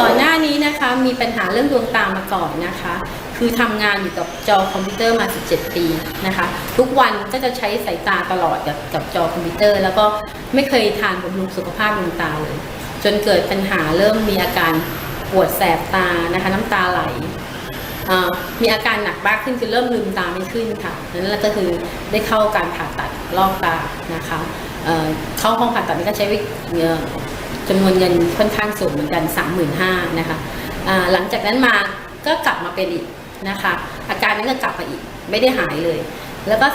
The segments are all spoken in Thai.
ก่อนหน้านี้นะคะมีปัญหาเรื่องดวงตามาก่อนนะคะ คือทำงานอยู่กับจอคอมพิวเตอร์มา 17 ปีนะคะ ทุกวันก็จะใช้สายตาตลอดกับกับจอคอมพิวเตอร์ แล้วก็ไม่เคยทานบำรุงสุขภาพดวงตาเลย จนเกิดปัญหาเริ่มมีอาการปวดแสบตานะคะ น้ำตาไหลมีอาการหนักมากขึ้นคือเริ่มลืมตาไม่ขึ้นค่ะนั่นก็คือได้เข้าการผ่าตัดลอกตานะคะเข้าห้องผ่าตัดนี่ก็ใช้วิเอ่อ จำนวนเงินค่อนข้างสูงเหมือนกัน 35,000นะคะหลังจากนั้นมาก็กลับมาเป็นอีกนะคะ อาการนั้นก็กลับมาอีกไม่ได้หายเลย แล้วก็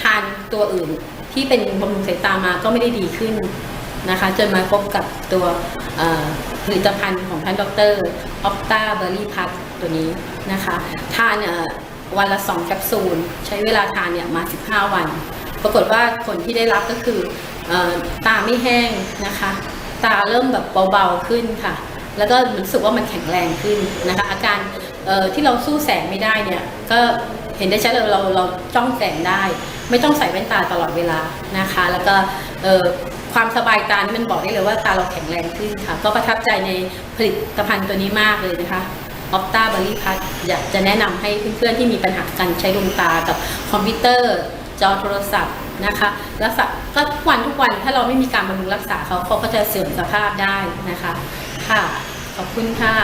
ทานตัวอื่นที่เป็นบำรุงสายตามาก็ไม่ได้ดีขึ้นนะคะจนมาพบกับตัวผลิตภัณฑ์ของท่านดรออปตาเบอร์รี่พัทตัวนี้นะคะ ทานเอ่อวันละ2แคปซูล ใช้เวลาทานเนี่ยมา 15 วัน ปรากฏว่าผลที่ได้รับก็คือออตาไม่แห้งนะคะ ตาเริ่มแบบเบาๆขึ้นค่ะ แล้วก็รู้สึกว่ามันแข็งแรงขึ้นนะคะ อาการที่เราสู้แสงไม่ได้เนี่ยก็เห็นได้ชัดเลยเราเราจ้องแสงได้ ไม่ต้องใส่แว่นตาตลอดเวลานะคะ แล้วก็ความสบายตานี่มันบอกได้เลยว่าตาเราแข็งแรงขึ้นค่ะ ก็ประทับใจในผลิตภัณฑ์ตัวนี้มากเลยนะคะออปตาบริพัทอยากจะแนะนำให้เพื่อนๆที่มีปัญหาการใช้ดวงตากับคอมพิวเตอร์ จอโทรศัพท์นะคะรักษาก็ทุกวันทุกวันถ้าเราไม่มีการบำรุงรักษาเขาเขาก็จะเสื่อมสภาพได้นะคะ ค่ะ ขอบคุณค่ะ